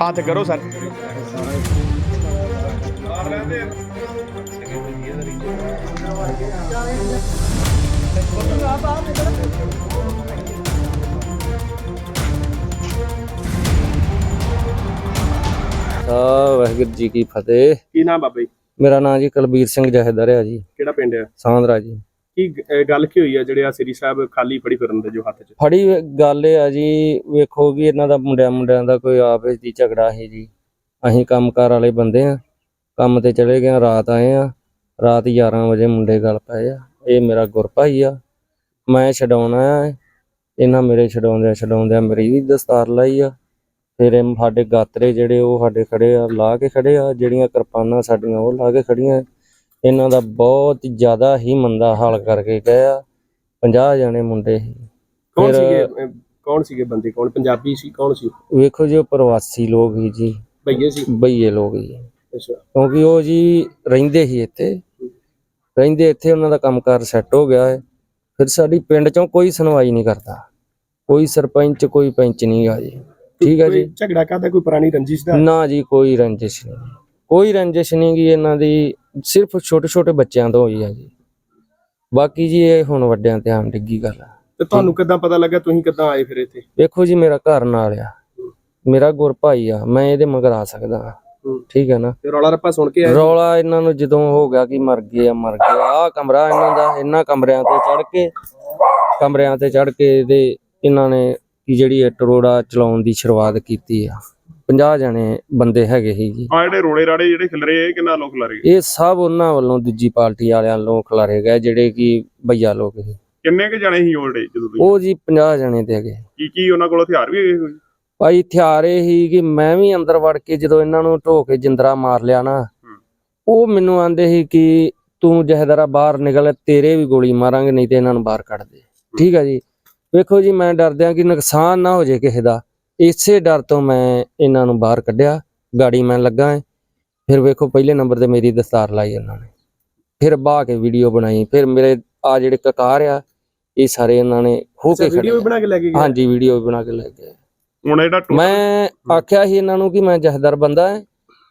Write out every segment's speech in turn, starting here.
ਹੱਥ ਕਰੋ ਸਰ। ਆ ਵਾਹਿਗੁਰੂ ਜੀ ਕੀ ਫਤਿਹ। ਕੀ ਨਾਮ ਬਾਬਾ ਜੀ? ਮੇਰਾ ਨਾਮ ਜੀ ਕੁਲਬੀਰ ਸਿੰਘ ਜਹੇਦਾਰ ਹੈ ਜੀ। ਕਿਹੜਾ ਪਿੰਡ ਹੈ ਸਾਂਦਰਾ ਜੀ। ਕੀ, ਅਹ, ਗੱਲ ਕੀ ਹੋਈ ਹੈ ਜਿਹੜੇ ਆ ਸ੍ਰੀ ਸਾਹਿਬ ਖਾਲੀ ਫੜੀ ਫਿਰਨ ਦੇ ਜੋ ਹੱਥ 'ਚ? ਫੜੀ ਗੱਲ ਇਹ ਆ ਜੀ, ਵੇਖੋ ਵੀ ਇਹਨਾਂ ਦਾ ਮੁੰਡਿਆਂ ਮੁੰਡਿਆਂ ਦਾ ਕੋਈ ਆਪਸ ਦੀ ਝਗੜਾ ਹੈ ਜੀ। ਅਸੀਂ ਕੰਮਕਾਰ ਵਾਲੇ ਬੰਦੇ ਆ, ਕੰਮ ਤੇ ਚਲੇ ਗਏ ਆ, ਰਾਤ ਆਏ ਆ, ਰਾਤ 11 ਵਜੇ ਮੁੰਡੇ ਗੱਲ ਪਏ ਆ, ਇਹ ਮੇਰਾ ਗੁਰਭਾਈ ਆ, ਮੈਂ ਛਡਾਉਣਾ ਆ ਇਹਨਾਂ ਮੇਰੇ ਛਡਾਉਂਦਿਆਂ ਛਡਾਉਂਦਿਆਂ ਮੇਰੀ ਵੀ ਦਸਤਾਰ ਲਾਈ ਆ, ਫਿਰ ਇਹ ਸਾਡੇ ਗਾਤਰੇ ਜਿਹੜੇ ਉਹ ਸਾਡੇ ਖੜੇ ਆ, ਲਾ ਕੇ ਖੜੇ ਆ, ਜਿਹੜੀਆਂ ਕਿਰਪਾਨਾਂ ਸਾਡੀਆਂ ਉਹ ਲਾ ਕੇ ਖੜੀਆਂ ਇਹਨਾਂ ਦਾ ਬਹੁਤ ਜ਼ਿਆਦਾ ਹੀ ਮੰਦਾ ਹਾਲ ਕਰਕੇ ਗਏ ਆ। 50 ਜਣੇ ਮੁੰਡੇ ਸੀ। ਕੌਣ ਫਿਰ- ਸੀਗੇ? ਅਹ ਕੌਣ ਸੀਗੇ ਬੰਦੇ? ਕੌਣ ਪੰਜਾਬੀ ਸੀ? ਕੌਣ ਸੀ? ਵੇਖੋ ਜੀ ਉਹ ਪ੍ਰਵਾਸੀ ਲੋਕ ਹੀ ਜੀ। ਭਈਏ ਸੀ? ਬਈਏ ਲੋਕ ਜੀ ਅੱਛਾ। ਕਿਉਂਕਿ ਉਹ ਜੀ ਰਹਿੰਦੇ ਹੀ ਇੱਥੇ। ਰਹਿੰਦੇ ਇੱਥੇ ਉਹਨਾਂ ਦਾ ਕੰਮਕਾਰ ਸੈੱਟ ਹੋ ਗਿਆ ਹੈ। ਫਿਰ ਸਾਡੀ ਪਿੰਡ ਚੋਂ ਕੋਈ ਸੁਣਵਾਈ ਨਹੀਂ ਕਰਦਾ। ਕੋਈ ਸਰਪੰਚ ਕੋਈ ਪੰਚ ਨਹੀਂ ਆ ਜੀ। ਠੀਕ ਹੈ ਜੀ। ਕੋਈ ਝਗੜਾ ਕਾਹਦਾ? ਕੋਈ ਪੁਰਾਣੀ ਰੰਜਿਸ਼ ਦਾ? ਨਾ ਜੀ ਕੋਈ ਰੰਜਿਸ਼ ਨਹੀਂ। ਕੋਈ ਰੰਜਿਸ਼ ਨਹੀਂ ਗੀ ਇਹਨਾਂ ਦੀ ਸਿਰਫ ਛੋਟੇ ਛੋਟੇ ਬੱਚਿਆਂ ਤੋਂ ਹੋਈ ਆ ਜੀ। ਬਾਕੀ ਜੀ ਇਹ ਹੁਣ ਵੱਡਿਆਂ ਤੇ ਆਮ ਡਿੱਗੀ ਗੱਲ ਆ। ਤੇ ਤੁਹਾਨੂੰ ਕਿੱਦਾਂ ਪਤਾ ਲੱਗਾ ਤੁਸੀਂ ਕਿੱਦਾਂ ਆਏ ਫਿਰ ਇੱਥੇ? ਵੇਖੋ ਜੀ ਮੇਰਾ ਘਰ ਨਾਲ ਆ। ਮੇਰਾ ਗੁਰ ਭਾਈ ਆ ਮੈਂ ਇਹਦੇ ਮਗਰ ਆ ਸਕਦਾ ਹਾਂ। ਠੀਕ ਹੈ ਨਾ? ਤੇ ਰੌਲਾ ਰੱਪਾ ਸੁਣ ਕੇ ਆਏ? ਰੌਲਾ ਇਹਨਾਂ ਨੂੰ ਜਦੋਂ ਹੋ ਗਿਆ ਕਿ ਮਰ ਗਏ ਆ ਮਰ ਗਏ ਆ। ਕਮਰਾ ਇਹਨਾਂ ਦਾ ਇਹਨਾਂ ਕਮਰਿਆਂ ਤੇ ਚੜ ਕੇ ਕਮਰਿਆਂ ਤੇ ਚੜ ਕੇ ਇਹਦੇ ਇਹਨਾਂ ਨੇ ਜਿਹੜੀ ਟਰੋੜਾ ਚਲਾਉਣ ਦੀ ਸ਼ੁਰੂਆਤ ਕੀਤੀ ਆ। 50 ਜਣੇ ਬੰਦੇ ਹੈਗੇ ਸੀ ਜੀ। ਆ ਜਿਹੜੇ ਰੋੜੇ ਰਾੜੇ ਜਿਹੜੇ ਖਿਲ ਰਹੇ ਇਹ ਕਿੰਨਾ ਲੋਕ ਲਰੇ ਇਹ ਸਭ ਉਹਨਾਂ ਵੱਲੋਂ ਦੂਜੀ ਪਾਰਟੀ ਵਾਲਿਆਂ ਵੱਲੋਂ ਖਿਲਾਰੇ ਗਏ ਜਿਹੜੇ ਕਿ ਭਈਆ ਲੋਕ ਸੀ। ਕਿੰਨੇ ਕੁ ਜਣੇ ਸੀ ਓਲਡੇ ਜਦੋਂ ਤੁਸੀਂ ਉਹ ਜੀ 50 ਜਣੇ ਤੇ ਹੈਗੇ। ਕੀ ਕੀ ਉਹਨਾਂ ਕੋਲ ਹਥਿਆਰ ਵੀ ਹੈਗੇ ਕੋਈ? ਭਾਈ ਹਥਿਆਰ ਇਹ ਸੀ ਕਿ ਮੈਂ ਵੀ ਅੰਦਰ ਵੜ ਕੇ ਜਦੋਂ ਇਹਨਾਂ ਨੂੰ ਢੋ ਕੇ ਜਿੰਦਰਾ ਮਾਰ ਲਿਆ ਨਾ ਉਹ ਮੈਨੂੰ ਆਂਦੇ ਸੀ ਕਿ ਤੂੰ ਜਹਦਰਾ ਬਾਹਰ ਨਿਕਲ ਤੇਰੇ ਵੀ ਗੋਲੀ ਮਾਰਾਂਗੇ ਨਹੀਂ ਤੇ ਇਹਨਾਂ ਨੂੰ ਬਾਹਰ ਕੱਢ ਦੇ। ਠੀਕ ਹੈ ਜੀ। ਵੇਖੋ ਜੀ ਮੈਂ ਡਰਦਿਆਂ ਕਿ ਨੁਕਸਾਨ ਨਾ ਹੋ ਜੇ ਕਿਸੇ ਦਾ। ਇਸੇ ਡਰ ਤੋਂ ਮੈਂ ਇਹਨਾਂ ਨੂੰ ਬਾਹਰ ਕੱਢਿਆ ਗਾੜੀ ਮੈਂ ਲੱਗਾ ਹਾਂ। ਫਿਰ ਵੇਖੋ ਪਹਿਲੇ ਨੰਬਰ ਤੇ ਮੇਰੀ ਦਸਤਾਰ ਲਾਈ ਇਹਨਾਂ ਨੇ। ਫਿਰ ਬਾਹ ਕੇ ਵੀਡੀਓ ਬਣਾਈ ਫਿਰ ਮੇਰੇ ਆ ਜਿਹੜੇ ਕਕਾਰ ਆ ਇਹ ਸਾਰੇ ਇਹਨਾਂ ਨੇ ਖੋ ਕੇ ਵੀਡੀਓ ਵੀ ਬਣਾ ਕੇ ਲੈ ਕੇ ਗਏ? ਹਾਂਜੀ ਵੀਡੀਓ ਵੀ ਬਣਾ ਕੇ ਲੈ ਗਏ ਹੁਣ ਇਹਦਾ ਮੈਂ ਆਖਿਆ ਸੀ ਇਹਨਾਂ ਨੂੰ ਕਿ ਮੈਂ ਜਹਦਰ ਬੰਦਾ ਹੈ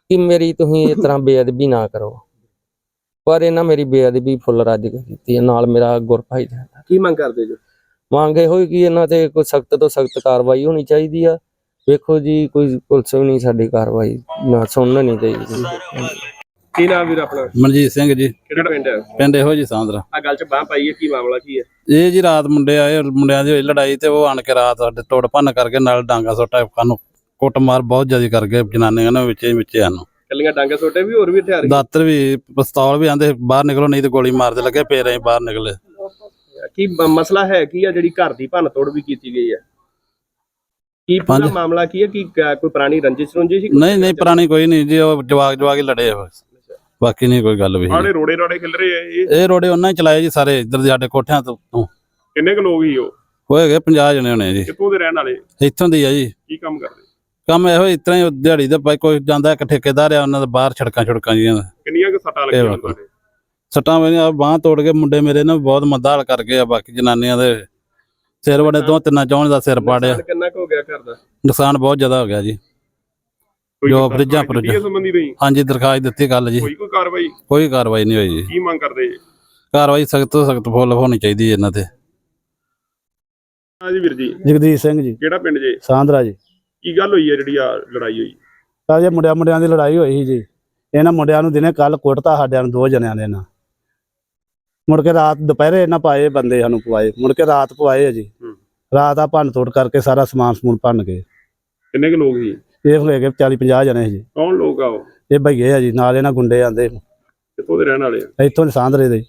ਕਿ ਮੇਰੀ ਤੁਸੀਂ ਇਸ ਤਰ੍ਹਾਂ ਬੇਅਦਬੀ ਨਾ ਕਰੋ। ਪਰ ਇਹਨਾਂ ਮੇਰੀ ਬੇਅਦਬੀ ਫੁੱਲ ਰੱਜ ਕੇ ਕੀਤੀ ਹੈ ਨਾਲ ਮੇਰਾ ਗੁਰਭਾਈ ਦਾ। ਕੀ ਮੰਗ ਕਰਦੇ ਜੋ? ਮੰਗੇ ਹੋਈ ਕਿ ਇਹਨਾਂ ਤੇ ਕੋਈ ਸਖਤ ਤੋਂ ਸਖਤ ਕਾਰਵਾਈ ਹੋਣੀ ਚਾਹੀਦੀ ਆ। ਵੇਖੋ ਜੀ ਕੋਈ ਪੁਲਿਸ ਵੀ ਨਹੀਂ ਸਾਡੀ ਕਾਰਵਾਈ ਨਾ ਸੁਣਨ ਨਹੀਂ ਚਾਹੀਦੀ ਕੀ ਨਾਮ ਵੀਰ ਆਪਣਾ? ਮਨਜੀਤ ਸਿੰਘ ਜੀ। ਕਿਹੜਾ ਪਿੰਡ ਹੈ? ਪਿੰਡ ਇਹੋ ਜੀ ਸਾਂਦਰਾ। ਆ ਗੱਲ 'ਚ ਬਾਹ ਪਾਈ ਹੈ ਕੀ ਮਾਮਲਾ ਕੀ ਹੈ? ਇਹ ਜੀ ਰਾਤ ਮੁੰਡੇ ਆਏ ਮੁੰਡਿਆਂ ਦੀ ਹੋਈ ਲੜਾਈ ਤੇ ਉਹ ਆਣ ਕੇ ਰਾਤ ਸਾਡੇ ਤੋੜ ਭੰਨ ਕਰਕੇ ਨਾਲ ਡਾਂਗਾ ਸੋਟਾ ਸਾਨੂੰ ਕੁੱਟਮਾਰ ਬਹੁਤ ਜ਼ਿਆਦਾ ਕਰ ਗਏ ਜਨਾਨੀਆਂ ਨੇ ਵਿੱਚੇ ਵਿੱਚੇ ਸਾਨੂੰ ਕੱਲੀਆਂ ਡਾਂਗੇ ਛੋਟੇ ਵੀ ਹੋਰ ਵੀ ਹਥਿਆਰ? ਦਾਤਰ ਵੀ ਪਿਸਤੌਲ ਵੀ ਆਂਦੇ ਬਾਹਰ ਨਿਕਲੋ ਨਹੀਂ ਤੇ ਗੋਲੀ ਮਾਰਦੇ ਲੱਗੇ ਫੇਰ ਅਸੀਂ ਬਾਹਰ ਨਿਕਲੇ। ਕੀ ਮਸਲਾ ਹੈ ਕੀ ਆ ਜਿਹੜੀ ਘਰ ਦੀ ਭੰਨ ਤੋੜ ਵੀ ਕੀਤੀ ਗਈ ਹੈ ਕੀ ਪੂਰਾ ਹਾਂਜੀ। ਮਾਮਲਾ ਕੀ ਹੈ ਕੀ ਕੋਈ ਪੁਰਾਣੀ ਰੰਜਿਸ਼ ਰੁੰਜੀ ਸੀ ਨਹੀਂ ਨਹੀਂ ਪੁਰਾਣੀ ਕੋਈ ਨਹੀਂ ਜੀ ਉਹ ਜਵਾਗ ਜਵਾਗ ਹੀ ਲੜੇ ਆ ਬਸ। ਬਾਕੀ ਨਹੀਂ ਕੋਈ ਗੱਲ ਵੀ ਆੜੇ ਰੋੜੇ ਰਾੜੇ ਖਿਲ ਰਹੇ ਆ ਇਹ? ਇਹ ਰੋੜੇ ਉਹਨਾਂ ਹੀ ਚਲਾਏ ਜੀ ਸਾਰੇ ਇੱਧਰ ਦੇ ਸਾਡੇ ਕੋਠਿਆਂ ਤੋਂ। ਤੋਂ। ਕਿੰਨੇ ਕੁ ਲੋਕ ਹੀ ਉਹ? ਹੋਏਗੇ 50 ਜਣੇ ਹੋਣੇ ਜੀ। ਕਿੱਥੋਂ ਦੇ ਰਹਿਣ ਵਾਲੇ? ਇੱਥੋਂ ਦੀ ਆ ਜੀ। ਕੀ ਕੰਮ ਕਰਦੇ? ਕੰਮ ਇਹੋ ਇਸ ਤਰ੍ਹਾਂ ਹੀ ਦਿਹਾੜੀ ਦਾ ਭਾਈ ਕੋਈ ਜਾਂਦਾ ਇੱਕ ਠੇਕੇਦਾਰ ਆ ਉਹਨਾਂ ਦਾ ਬਾਹਰ ਛੜਕਾਂ ਛੜਕਾਂ ਜੀਆਂ ਕਿੰਨੀਆਂ ਕੁ ਸੱਟਾਂ ਲੱਗੀਆਂ ਉਹਨਾਂ ਦੇ? ਸੱਟਾਂ ਮੇਰੀਆਂ ਬਾਹ ਤੋੜ ਕੇ ਮੁੰਡੇ ਮੇਰੇ ਨੇ ਬਹੁਤ ਮੰਦਾ ਹਾਲ ਕਰ ਗਏ ਆ ਬਾਕੀ ਜਨਾਨੀਆਂ ਦੇ ਸਿਰ ਵੜੇ ਦੋ ਤਿੰਨਾਂ ਚੌਂ ਦਾ ਸਿਰ ਪਾੜਿਆ। ਨੁਕਸਾਨ ਕਿੰਨਾ ਕੁ ਹੋ ਗਿਆ ਘਰ ਦਾ? ਨੁਕਸਾਨ ਬਹੁਤ ਜ਼ਿਆਦਾ ਹੋ ਗਿਆ ਜੀ। ਕੋਈ ਜੋ ਫਰਿੱਜਾਂ- ਇਸ ਸੰਬੰਧੀ ਨਹੀਂ ਹਾਂਜੀ ਦਰਖਾਸਤ ਦਿੱਤੀ ਗੱਲ ਜੀ। ਕੋਈ ਕੋਈ ਕਾਰਵਾਈ? ਕੋਈ ਕਾਰਵਾਈ ਨਹੀਂ ਹੋਈ ਜੀ। ਕੀ ਮੰਗ ਕਰਦੇ ਜੀ? ਕਾਰਵਾਈ ਸਖਤ ਤੋਂ ਸਖਤ ਫੁੱਲ ਹੋਣੀ ਚਾਹੀਦੀ ਹੈ ਇਹਨਾਂ ਤੇ। ਹਾਂਜੀ ਵੀਰ ਜੀ। ਜਗਦੀਸ਼ ਸਿੰਘ ਜੀ। ਕਿਹੜਾ ਪਿੰਡ ਜੇ? ਸਾਂਦਰਾ ਜੀ। ਕੀ ਗੱਲ ਹੋਈ ਹੈ ਜਿਹੜੀ ਆ ਲੜਾਈ ਹੋਈ? ਤਾਂ ਜੇ ਮੁੰਡਿਆਂ ਮੁੰਡਿਆਂ ਦੀ ਲੜਾਈ ਹੋਈ ਸੀ ਜੀ। ਇਹਨਾਂ ਮੁੰਡਿਆਂ ਨੂੰ ਦਿਨੇ ਕੱਲ ਕੁੱਟਤਾ ਸਾਡਿਆਂ ਨੂੰ ਦੋ ਜਣਿਆਂ ਨੇ ਨਾ ਮੁੜ ਕੇ ਰਾਤ ਦੁਪਹਿਰੇ ਇਹਨਾਂ ਪਾਏ ਬੰਦੇ ਸਾਨੂੰ ਪਵਾਏ ਮੁੜ ਕੇ ਰਾਤ ਪਵਾਏ ਆ ਜੀ। ਹੂੰ। ਰਾਤ ਆ ਭੰਨ ਤੋੜ ਕਰਕੇ ਸਾਰਾ ਸਮਾਨ ਸਮੂਨ ਭੰਨ ਗਏ ਕਿੰਨੇ ਕੁ ਲੋਕ ਸੀ? ਇਹ ਹੋਏ ਗਏ 40 50 ਜਣੇ ਸੀ ਜੀ। ਕੌਣ ਲੋਕ ਆ ਉਹ? ਇਹ ਭਈਏ ਆ ਜੀ ਨਾਲ ਇਹਨਾਂ ਗੁੰਡੇ ਆਂਦੇ। ਕਿੱਥੋਂ ਦੇ ਰਹਿਣ ਵਾਲੇ ਆ? ਇੱਥੋਂ ਦੇ ਸਾਂਦਰੇ ਦੇ।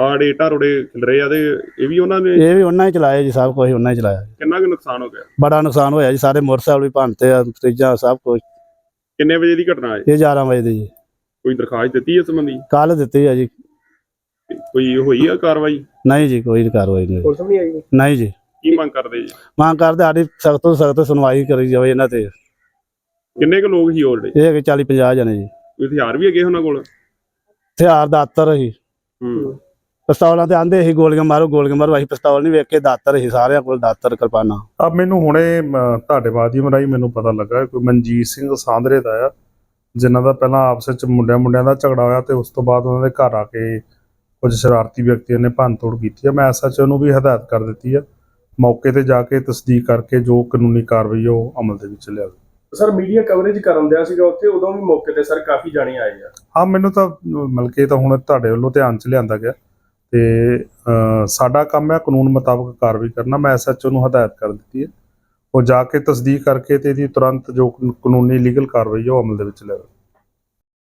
ਆੜੇ ਢਾਰੋੜੇ ਖਿਲ ਰਹੇ ਆ ਤੇ ਇਹ ਵੀ ਉਹਨਾਂ ਨੇ? ਇਹ ਵੀ ਉਹਨਾਂ ਹੀ ਚਲਾਏ ਜੀ ਸਭ ਕੁਝ ਉਹਨਾਂ ਹੀ ਚਲਾਇਆ ਕਿੰਨਾ ਕੁ ਨੁਕਸਾਨ ਹੋ ਗਿਆ? ਬੜਾ ਨੁਕਸਾਨ ਹੋਇਆ ਜੀ ਸਾਰੇ ਮੋਟਰਸਾਈਕਲ ਵੀ ਭੰਨਤੇ ਆ ਫਰਿੱਜਾਂ ਸਭ ਕੁਝ ਕਿੰਨੇ ਵਜੇ ਦੀ ਘਟਨਾ ਹੈ? ਇਹ 11 ਵਜੇ ਦੀ ਜੀ। ਕੋਈ ਦਰਖਾਸਤ ਦਿੱਤੀ ਇਸ ਸੰਬੰਧੀ? ਕੱਲ ਦਿੱਤੀ ਆ ਜੀ। ਕੋਈ ਹੋਈ ਆ ਕਾਰਵਾਈ? ਨਹੀਂ ਜੀ ਕੋਈ ਕਾਰਵਾਈ ਨਹੀਂ। ਪੁਲਿਸ ਨਹੀਂ ਆਈ? ਨਹੀਂ ਜੀ। ਕੀ ਮੰਗ ਕਰਦੇ ਜੀ? ਮੰਗ ਕਰਦੇ ਸਾਡੀ ਸਖਤ ਤੋਂ ਸਖਤ ਸੁਣਵਾਈ ਕਰੀ ਜਾਵੇ ਇਹਨਾਂ ਤੇ। ਕਿੰਨੇ ਕੁ ਲੋਕ ਸੀ ਆਲਰੇਡੀ ਇਹ ਹੈਗੇ 40 50 ਜਣੇ ਜੀ। ਕੋਈ ਹਥਿਆਰ ਵੀ ਹੈਗੇ ਉਹਨਾਂ ਕੋਲ? ਹਥਿਆਰ ਦਾਤਰ ਸੀ। ਹੂੰ। ਪਿਸਤੌਲਾਂ ਤੇ ਆਂਦੇ ਸੀ ਗੋਲੀਆਂ ਮਾਰੋ ਗੋਲੀਆਂ ਮਾਰੋ ਅਸੀਂ ਪਿਸਤੌਲ ਨਹੀਂ ਵੇਖ ਕੇ ਦਾਤਰ ਸੀ ਸਾਰਿਆਂ ਕੋਲ ਦਾਤਰ ਕਿਰਪਾਨਾਂ। ਆ ਮੈਨੂੰ ਹੁਣੇ ਤੁਹਾਡੇ ਮਾਧਿਅਮ ਰਾਹੀਂ ਮੈਨੂੰ ਪਤਾ ਲੱਗਾ ਕੋਈ ਮਨਜੀਤ ਸਿੰਘ ਸਾਂਦਰੇ ਦਾ ਆ ਜਿਨ੍ਹਾਂ ਦਾ ਪਹਿਲਾਂ ਆਪਸ ਵਿੱਚ ਮੁੰਡਿਆਂ ਮੁੰਡਿਆਂ ਦਾ ਝਗੜਾ ਹੋਇਆ ਤੇ ਉਸ ਤੋਂ ਬਾਅਦ ਉਹਨਾਂ ਦੇ ਘਰ ਆ ਕੇ ਕੁਝ ਸ਼ਰਾਰਤੀ ਵਿਅਕਤੀਆਂ ਨੇ ਭੰਨਤੋੜ ਕੀਤੀ ਆ ਮੈਂ ਐਸਐਚਓ ਨੂੰ ਵੀ ਹਦਾਇਤ ਕਰ ਦਿੱਤੀ ਆ ਮੌਕੇ ਤੇ ਜਾ ਕੇ ਤਸਦੀਕ ਕਰਕੇ ਜੋ ਕਾਨੂੰਨੀ ਕਾਰਵਾਈ ਉਹ ਅਮਲ ਦੇ ਵਿੱਚ ਲਿਆਵੇ ਸਰ ਮੀਡੀਆ ਕਵਰੇਜ ਕਰਨ ਦਿਆ ਸੀਗਾ ਉੱਥੇ ਉਦੋਂ ਵੀ ਮੌਕੇ ਤੇ ਸਰ ਕਾਫੀ ਜਾਣੇ ਆਏ ਆ। ਹਾਂ ਮੈਨੂੰ ਤਾਂ ਮਿਲ ਕੇ ਤਾਂ ਹੁਣ ਤੁਹਾਡੇ ਵੱਲੋਂ ਧਿਆਨ ਚ ਲਿਆਂਦਾ ਗਿਆ। ਤੇ ਸਾਡਾ ਕੰਮ ਹੈ ਕਾਨੂੰਨ ਮੁਤਾਬਕ ਕਾਰਵਾਈ ਕਰਨਾ। ਮੈਂ ਐਸਐਚਓ ਨੂੰ ਹਦਾਇਤ ਕਰ ਦਿੱਤੀ ਹੈ। ਉਹ ਜਾ ਕੇ ਤਸਦੀਕ ਕਰਕੇ ਤੇ ਇਹਦੀ ਤੁਰੰਤ ਜੋ ਕਾਨੂੰਨੀ ਲੀਗਲ ਕਾਰਵਾਈ ਹੈ ਉਹ ਅਮਲ ਦੇ ਵਿੱਚ ਲਿਆਵੇ